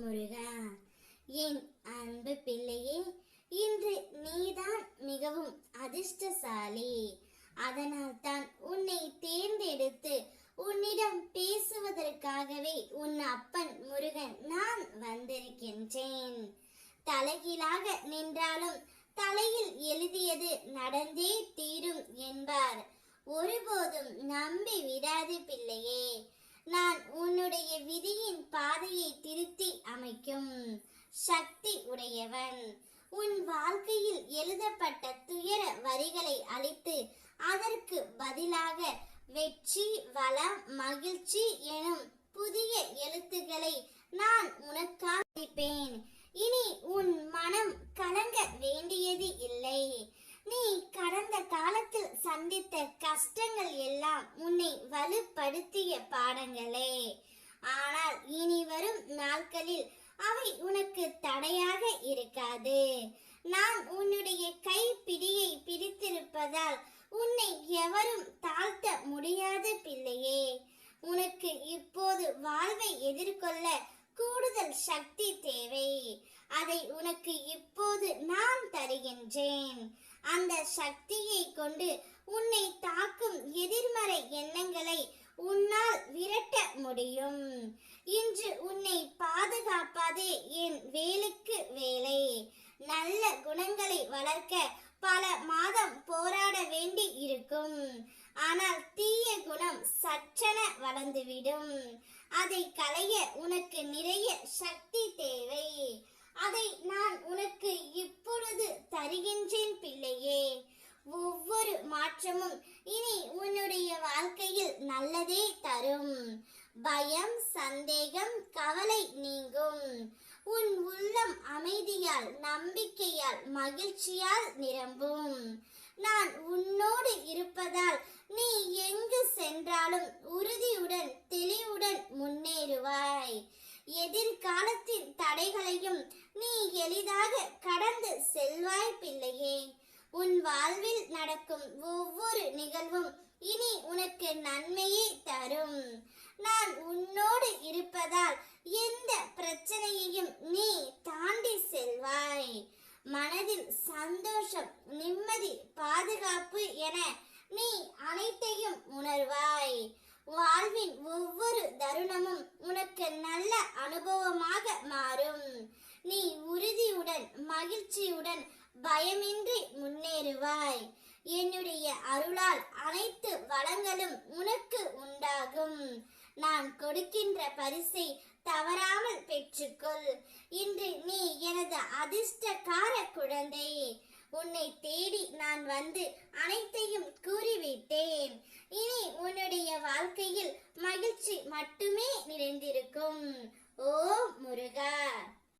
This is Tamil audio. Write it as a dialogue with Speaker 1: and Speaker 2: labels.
Speaker 1: முருகா. என் அன்பு பிள்ளையே இன்று நீதான் மிகவும் அதிர்ஷ்டசாலி. அதனால் தான் உன்னை தேர்ந்தெடுத்து உன்னிடம் பேசுவதற்காகவே உன் அப்பன் முருகன் நான் வந்திருக்கின்றேன். தலைகீழாக நின்றாலும் தலையில் எழுதியது நடந்தே தீரும் என்பார். ஒருபோதும் நம்பி விடாது பிள்ளையே. நான் உன்னுடைய விதியின் பாதையை திருத்தி அமைக்கும். சக்தி உடையவன். உன் வாழ்க்கையில் எழுதப்பட்ட துயர வரிகளை அழித்து அதற்கு பதிலாக வெற்றி வளம் மகிழ்ச்சி எனும் புதிய எழுத்துக்களை நான் வலுப்படுத்திய பாடங்களே. ஆனால் இனி வரும் நாட்களில் அவை உனக்கு தடையாக இருக்காது. நான் உன்னுடைய கைப்பிடியை பிரித்திருப்பதால் உன்னை எவரும் தாழ்த்த முடியாத பிள்ளையே. உனக்கு இப்போது வாழ்வை எதிர்கொள்ள கூடுதல் சக்தி தேவை. அதை உனக்கு இப்போது நான் தருகின்றேன். அந்த சக்தியை கொண்டு உன்னை தாக்கும் எதிர்மறை எண்ணங்களை உன்னால் விரட்ட முடியும். இன்று உன்னை பாதுகாப்பதே என் வேலுக்கு வேலை. நல்ல குணங்களை வளர்க்க பல மாதம் போராட வேண்டி இருக்கும். ஆனால் தீய குணம் சற்றென வளர்ந்துவிடும். அதை களைய உனக்கு நிறைய சக்தி தேவை அதை நான் உனக்கு இப்பொழுது தருகின்றேன் பிள்ளையே ஒவ்வொரு மாற்றமும் இனி உன்னுடைய வாழ்க்கையில் நல்லதே தரும். பயம் சந்தேகம் கவலை நீங்கும். உன் உள்ளம் அமைதியால் நம்பிக்கையால் மகிழ்ச்சியால் நிரம்பும். நான் உன்னோடு இருப்பதால் நீ எங்கு சென்றாலும் உறுதியுடன் தெளிவுடன் முன்னேறுவாய். எதிர்காலத்தின் தடைகளையும் நீ எளிதாக கடந்து செல்வாய் பிள்ளையே உன் வாழ்வில் நடக்கும் ஒவ்வொரு நிகழ்வும் இனி உனக்கு நன்மையை தரும். நான் உன்னோடு இருப்பதால் எந்த பிரச்சனையையும் நீ தாண்டி செல்வாய். மனதில் சந்தோஷம் நிம்மதி பாதுகாப்பு என நீ அனைத்தையும் உணர்வாய். வாழ்வின் ஒவ்வொரு தருணமும் உனக்கு நல்ல அனுபவமாக மாறும். நீ உறுதியுடன் மகிழ்ச்சியுடன் பயமின்றி முன்னேறுவாய். என்னுடைய அருளால் அனைத்து வளங்களும் உனக்கு உண்டாகும். நான் கொடுக்கின்ற பரிசை தவறாமல் பெற்றுக்கொள். இன்று நீ எனது அதிர்ஷ்டக்கார குழந்தை. உன்னை தேடி நான் வந்து அனைத்தையும் கூறிவிட்டேன். இனி உன்னுடைய வாழ்க்கையில் மகிழ்ச்சி மட்டுமே நிறைந்திருக்கும். ஓ முருகா!